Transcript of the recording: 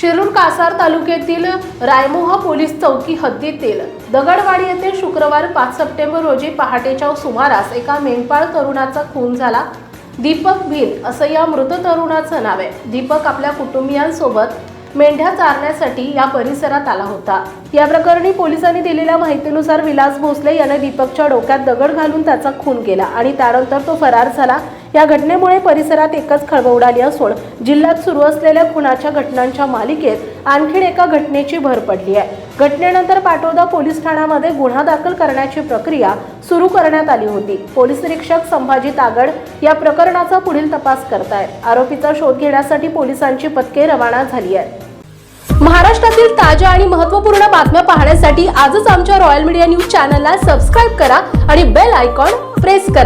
Shirur Kasar तालुक्यातील Raimoha police चौकी हद्दीतील दगडवाडी येथे शुक्रवार पाच सप्टेंबर रोजी पहाटेच्या सुमारास एका मेंढपाळ तरुणाचा खून झाला. दीपक भिल असं या मृत तरुणाचं नाव आहे. दीपक आपल्या कुटुंबियांसोबत मेंढ्या चारण्यासाठी या परिसरात आला होता. या प्रकरणी पोलिसांनी दिलेल्या माहितीनुसार विलास भोसले याने दीपकच्या डोक्यात दगड घालून त्याचा खून केला आणि त्यानंतर तो फरार झाला. या घटनेमुळे परिसरात एकच खळबळ उडाली असून जिल्ह्यात सुरू असलेल्या खुनाच्या घटनांच्या मालिकेत आणखीन एका घटनेची भर पडली आहे. घटनेनंतर पाटोदा पोलीस ठाण्यामध्ये गुन्हा दाखल करण्याची प्रक्रिया सुरू करण्यात आली होती. पोलीस निरीक्षक संभाजी तागड या प्रकरणाचा पुढील तपास करतायत. आरोपीचा शोध घेण्यासाठी पोलिसांची पथके रवाना झाली आहेत. महाराष्ट्रातील ताज्या आणि महत्त्वपूर्ण बातम्या पाहण्यासाठी आजच आमच्या रॉयल मीडिया न्यूज चॅनलला सबस्क्राईब करा आणि बेल आयकॉन प्रेस करा.